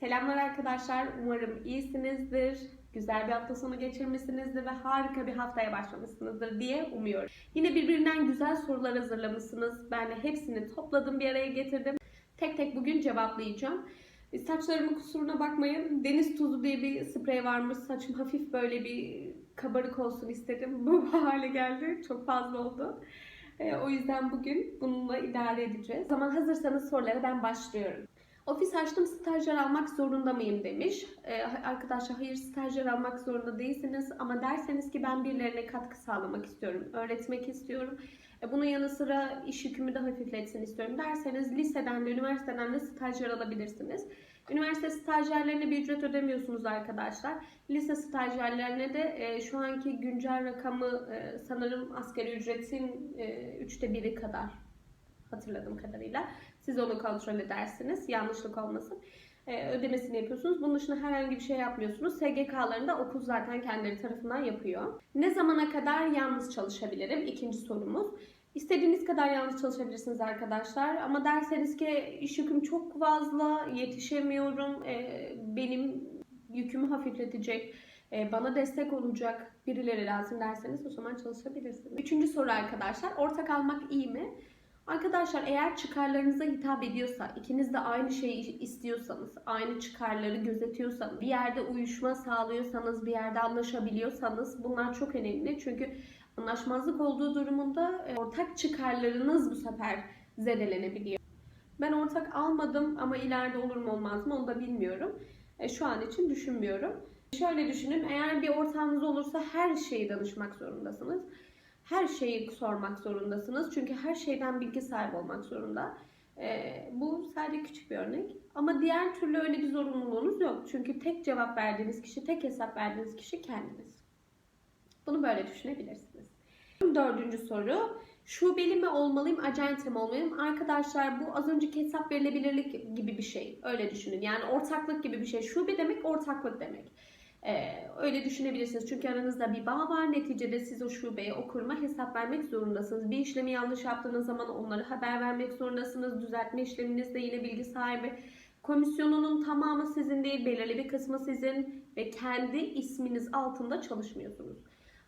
Selamlar arkadaşlar. Umarım iyisinizdir. Güzel bir hafta sonu geçirmişsinizdir ve harika bir haftaya başlamışsınızdır diye umuyorum. Yine birbirinden güzel sorular hazırlamışsınız. Ben de hepsini topladım bir araya getirdim. Tek tek bugün cevaplayacağım. Saçlarımın kusuruna bakmayın. Deniz tuzu diye bir sprey varmış. Saçım hafif böyle bir kabarık olsun istedim. Bu hale geldi. Çok fazla oldu. Ee, o yüzden bugün bununla idare edeceğiz. O zaman hazırsanız sorulara ben başlıyorum. Ofis açtım stajyer almak zorunda mıyım demiş. Ee, arkadaşlar hayır stajyer almak zorunda değilsiniz ama derseniz ki ben birilerine katkı sağlamak istiyorum, öğretmek istiyorum. E, bunun yanı sıra iş yükümü de hafifletsin istiyorum derseniz liseden de üniversiteden de stajyer alabilirsiniz. Üniversite stajyerlerine bir ücret ödemiyorsunuz arkadaşlar. Lise stajyerlerine de e, şu anki güncel rakamı e, sanırım asgari ücretin e, üçte biri kadar hatırladığım kadarıyla. Siz onu kontrol edersiniz. Yanlışlık olmasın. Ee, ödemesini yapıyorsunuz. Bunun dışında herhangi bir şey yapmıyorsunuz. SGK'larını da okul zaten kendileri tarafından yapıyor. Ne zamana kadar yalnız çalışabilirim? İkinci sorumuz. İstediğiniz kadar yalnız çalışabilirsiniz arkadaşlar. Ama derseniz ki iş yüküm çok fazla, yetişemiyorum, ee, benim yükümü hafifletecek, ee, bana destek olacak birileri lazım derseniz o zaman çalışabilirsiniz. Üçüncü soru arkadaşlar. Ortak almak iyi mi? Arkadaşlar eğer çıkarlarınıza hitap ediyorsa, ikiniz de aynı şeyi istiyorsanız, aynı çıkarları gözetiyorsanız, bir yerde uyuşma sağlıyorsanız, bir yerde anlaşabiliyorsanız bunlar çok önemli. Çünkü anlaşmazlık olduğu durumunda e, ortak çıkarlarınız bu sefer zedelenebiliyor. Ben ortak almadım ama ileride olur mu olmaz mı onu da bilmiyorum. E, Şu an için düşünmüyorum. Şöyle düşünün eğer bir ortağınız olursa her şeyi danışmak zorundasınız her şeyi sormak zorundasınız. Çünkü her şeyden bilgi sahibi olmak zorunda. Ee, bu sadece küçük bir örnek. Ama diğer türlü öyle bir zorunluluğunuz yok. Çünkü tek cevap verdiğiniz kişi, tek hesap verdiğiniz kişi kendiniz. Bunu böyle düşünebilirsiniz. Dördüncü soru. Şubeli mi olmalıyım, acente mi olmalıyım? Arkadaşlar bu az önceki hesap verilebilirlik gibi bir şey. Öyle düşünün. Yani ortaklık gibi bir şey. Şube demek ortaklık demek. Ee, öyle düşünebilirsiniz. Çünkü aranızda bir bağ var. Neticede siz o şubeye, o kuruma hesap vermek zorundasınız. Bir işlemi yanlış yaptığınız zaman onları haber vermek zorundasınız. Düzeltme işleminizde yine bilgi sahibi. Komisyonunun tamamı sizin değil, belirli bir kısmı sizin ve kendi isminiz altında çalışmıyorsunuz.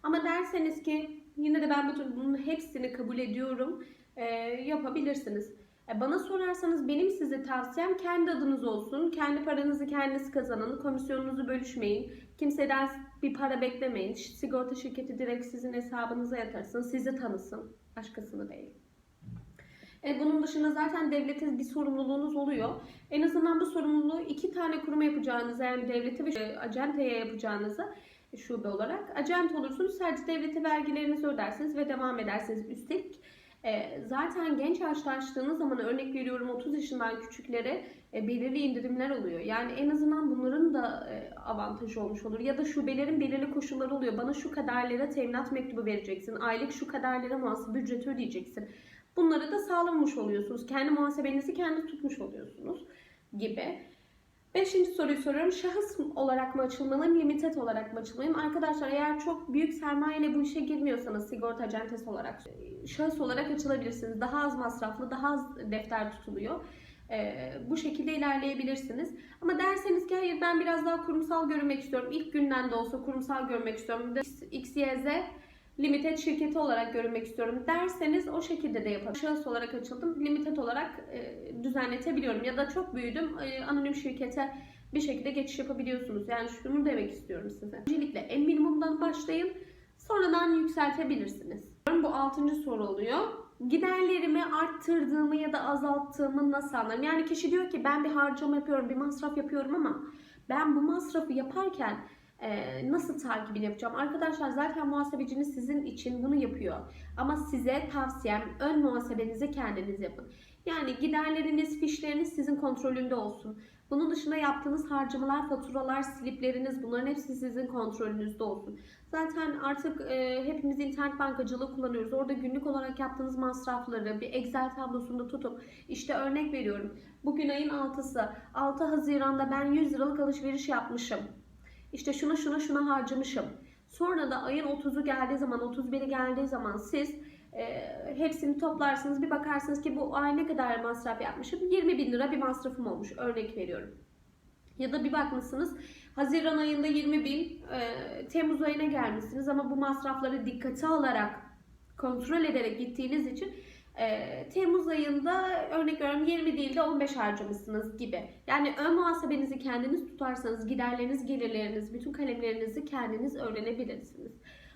Ama derseniz ki yine de ben bu bunun hepsini kabul ediyorum, e, yapabilirsiniz. E, Bana sorarsanız benim size tavsiyem kendi adınız olsun. Kendi paranızı kendiniz kazanın. Komisyonunuzu bölüşmeyin. Kimseden bir para beklemeyin. Sigorta şirketi direkt sizin hesabınıza yatırsın. Sizi tanısın. Başkasını değil. E, bunun dışında zaten devlete bir sorumluluğunuz oluyor. En azından bu sorumluluğu iki tane kuruma yapacağınızı yani devlete ve acenteye yapacağınızı e, şube olarak. Acent olursunuz sadece devlete vergilerinizi ödersiniz ve devam edersiniz. Üstelik e, zaten genç yaşta açtığınız zaman örnek veriyorum 30 yaşından küçüklere e, belirli indirimler oluyor. Yani en azından bunların da e, avantajı olmuş olur. Ya da şubelerin belirli koşulları oluyor. Bana şu kadar lira teminat mektubu vereceksin. Aylık şu kadar lira muhasebe ücreti ödeyeceksin. Bunları da sağlamış oluyorsunuz. Kendi muhasebenizi kendi tutmuş oluyorsunuz gibi. Beşinci soruyu soruyorum. Şahıs olarak mı açılmalıyım, limited olarak mı açılmalıyım? Arkadaşlar eğer çok büyük sermayeyle bu işe girmiyorsanız sigorta acentesi olarak şahıs olarak açılabilirsiniz. Daha az masraflı, daha az defter tutuluyor. Ee, bu şekilde ilerleyebilirsiniz. Ama derseniz ki hayır ben biraz daha kurumsal görünmek istiyorum. İlk günden de olsa kurumsal görmek istiyorum. X, Y, Z limited şirketi olarak görünmek istiyorum derseniz o şekilde de yapabilirim. Şahıs olarak açıldım. Limited olarak e, düzenletebiliyorum. Ya da çok büyüdüm. E, anonim şirkete bir şekilde geçiş yapabiliyorsunuz. Yani şunu demek istiyorum size. Öncelikle en minimumdan başlayın. Sonradan yükseltebilirsiniz. Bu altıncı soru oluyor. Giderlerimi arttırdığımı ya da azalttığımı nasıl anlarım? Yani kişi diyor ki ben bir harcama yapıyorum, bir masraf yapıyorum ama ben bu masrafı yaparken e, nasıl takibini yapacağım? Arkadaşlar zaten muhasebeciniz sizin için bunu yapıyor. Ama size tavsiyem ön muhasebenizi kendiniz yapın. Yani giderleriniz, fişleriniz sizin kontrolünde olsun. Bunun dışında yaptığınız harcamalar, faturalar, slipleriniz bunların hepsi sizin kontrolünüzde olsun. Zaten artık e, hepimiz internet bankacılığı kullanıyoruz. Orada günlük olarak yaptığınız masrafları bir Excel tablosunda tutup işte örnek veriyorum. Bugün ayın 6'sı. 6 Haziran'da ben 100 liralık alışveriş yapmışım. İşte şuna şuna şuna harcamışım. Sonra da ayın 30'u geldiği zaman, 31'i geldiği zaman siz e, hepsini toplarsınız. Bir bakarsınız ki bu ay ne kadar masraf yapmışım? 20 bin lira bir masrafım olmuş. Örnek veriyorum. Ya da bir bakmışsınız Haziran ayında 20 bin, e, Temmuz ayına gelmişsiniz ama bu masrafları dikkate alarak, kontrol ederek gittiğiniz için e, Temmuz ayında örnek veriyorum 20 değil de 15 harcamışsınız gibi. Yani ön muhasebenizi kendiniz tutarsanız giderleriniz, gelirleriniz, bütün kalemlerinizi kendiniz öğrenebilirsiniz.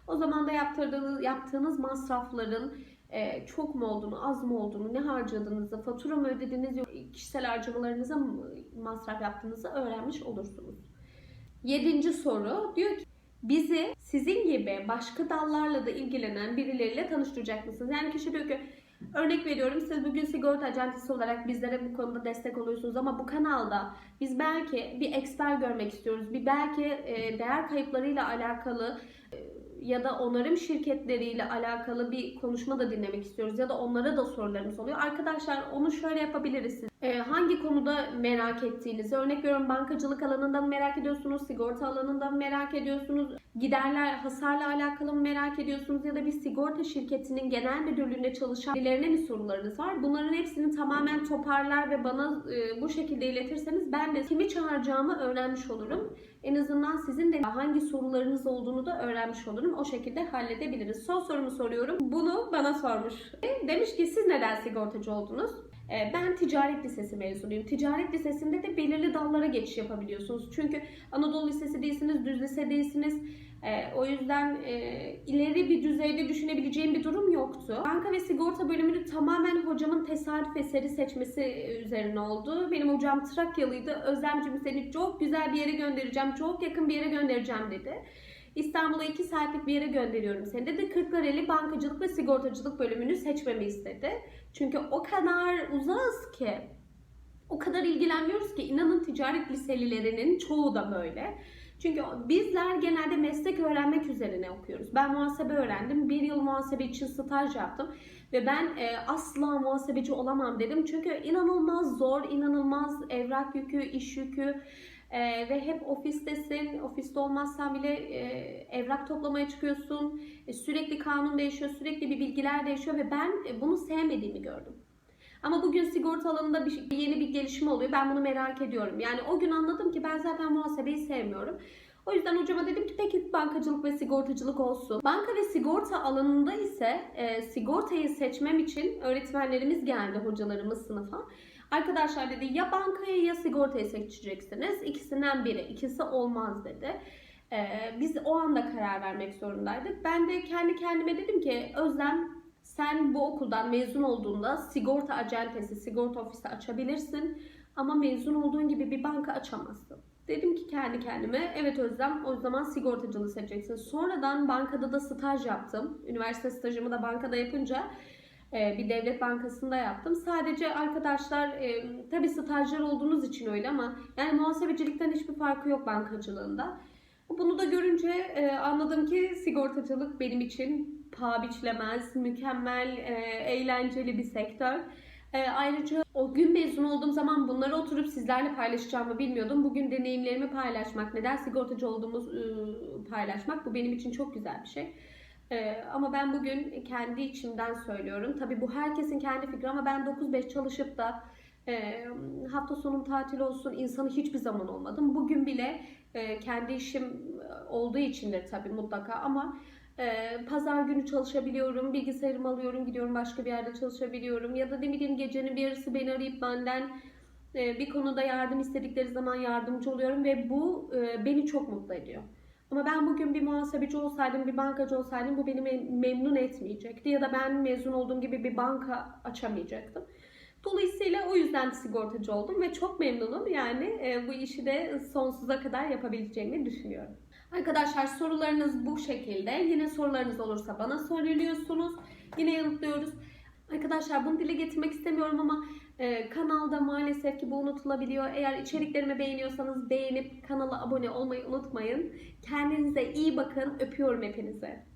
O zaman da yaptırdığınız, yaptığınız masrafların e, çok mu olduğunu, az mı olduğunu, ne harcadığınızı, fatura mı ödediniz, kişisel harcamalarınıza mı masraf yaptığınızı öğrenmiş olursunuz. Yedinci soru diyor ki bizi sizin gibi başka dallarla da ilgilenen birileriyle tanıştıracak mısınız? Yani kişi diyor ki örnek veriyorum siz bugün sigorta acentesi olarak bizlere bu konuda destek oluyorsunuz ama bu kanalda biz belki bir eksper görmek istiyoruz. Bir belki e, değer kayıplarıyla alakalı e, ya da onarım şirketleriyle alakalı bir konuşma da dinlemek istiyoruz ya da onlara da sorularımız oluyor. Arkadaşlar onu şöyle yapabiliriz. siz. Ee, hangi konuda merak ettiğinizi, örnek veriyorum bankacılık alanında mı merak ediyorsunuz, sigorta alanında mı merak ediyorsunuz, giderler, hasarla alakalı mı merak ediyorsunuz ya da bir sigorta şirketinin genel müdürlüğünde çalışan birilerine mi sorularınız var? Bunların hepsini tamamen toparlar ve bana e, bu şekilde iletirseniz ben de kimi çağıracağımı öğrenmiş olurum. En azından sizin de hangi sorularınız olduğunu da öğrenmiş olurum. O şekilde halledebiliriz. Son sorumu soruyorum. Bunu bana sormuş. Demiş ki siz neden sigortacı oldunuz? Ee, Ben ticaret lisesi mezunuyum. Ticaret lisesinde de belirli dallara geçiş yapabiliyorsunuz. Çünkü Anadolu Lisesi değilsiniz, düz lise değilsiniz. Ee, o yüzden e, ileri bir düzeyde düşünebileceğim bir durum yoktu. Banka ve sigorta bölümünü tamamen hocamın tesadüf eseri seçmesi üzerine oldu. Benim hocam Trakyalıydı. Özlemcim seni çok güzel bir yere göndereceğim, çok yakın bir yere göndereceğim dedi. İstanbul'a 2 saatlik bir yere gönderiyorum seni dedi. Kırklareli Bankacılık ve Sigortacılık bölümünü seçmemi istedi. Çünkü o kadar uzağız ki, o kadar ilgilenmiyoruz ki inanın ticaret liselilerinin çoğu da böyle. Çünkü bizler genelde meslek öğrenmek üzerine okuyoruz. Ben muhasebe öğrendim. Bir yıl muhasebe için staj yaptım. Ve ben e, asla muhasebeci olamam dedim. Çünkü inanılmaz zor, inanılmaz evrak yükü, iş yükü, ee, ve hep ofistesin. Ofiste olmazsan bile e, evrak toplamaya çıkıyorsun. E, sürekli kanun değişiyor, sürekli bir bilgiler değişiyor ve ben e, bunu sevmediğimi gördüm. Ama bugün sigorta alanında bir yeni bir gelişme oluyor. Ben bunu merak ediyorum. Yani o gün anladım ki ben zaten muhasebeyi sevmiyorum. O yüzden hocama dedim ki peki bankacılık ve sigortacılık olsun. Banka ve sigorta alanında ise e, sigortayı seçmem için öğretmenlerimiz geldi hocalarımız sınıfa. Arkadaşlar dedi ya bankayı ya sigortayı seçeceksiniz. İkisinden biri. İkisi olmaz dedi. Ee, biz o anda karar vermek zorundaydık. Ben de kendi kendime dedim ki Özlem sen bu okuldan mezun olduğunda sigorta acentesi, sigorta ofisi açabilirsin. Ama mezun olduğun gibi bir banka açamazsın. Dedim ki kendi kendime evet Özlem o zaman sigortacılığı seçeceksin. Sonradan bankada da staj yaptım. Üniversite stajımı da bankada yapınca bir devlet bankasında yaptım. Sadece arkadaşlar e, tabi stajyer olduğunuz için öyle ama yani muhasebecilikten hiçbir farkı yok bankacılığında. Bunu da görünce e, anladım ki sigortacılık benim için paha biçilemez, mükemmel, e, eğlenceli bir sektör. E, ayrıca o gün mezun olduğum zaman bunları oturup sizlerle paylaşacağımı bilmiyordum. Bugün deneyimlerimi paylaşmak, neden sigortacı olduğumuz e, paylaşmak bu benim için çok güzel bir şey. Ee, ama ben bugün kendi içimden söylüyorum. Tabii bu herkesin kendi fikri ama ben 9-5 çalışıp da e, hafta sonum tatil olsun insanı hiçbir zaman olmadım. Bugün bile e, kendi işim olduğu içindir tabii mutlaka ama e, pazar günü çalışabiliyorum, bilgisayarımı alıyorum, gidiyorum başka bir yerde çalışabiliyorum ya da ne bileyim gecenin bir yarısı beni arayıp benden e, bir konuda yardım istedikleri zaman yardımcı oluyorum ve bu e, beni çok mutlu ediyor. Ama ben bugün bir muhasebeci olsaydım, bir bankacı olsaydım bu beni memnun etmeyecekti. Ya da ben mezun olduğum gibi bir banka açamayacaktım. Dolayısıyla o yüzden sigortacı oldum ve çok memnunum. Yani e, bu işi de sonsuza kadar yapabileceğimi düşünüyorum. Arkadaşlar sorularınız bu şekilde. Yine sorularınız olursa bana söylüyorsunuz. Yine yanıtlıyoruz. Arkadaşlar bunu dile getirmek istemiyorum ama e, kanalda maalesef ki bu unutulabiliyor. Eğer içeriklerimi beğeniyorsanız beğenip kanala abone olmayı unutmayın. Kendinize iyi bakın. Öpüyorum hepinize.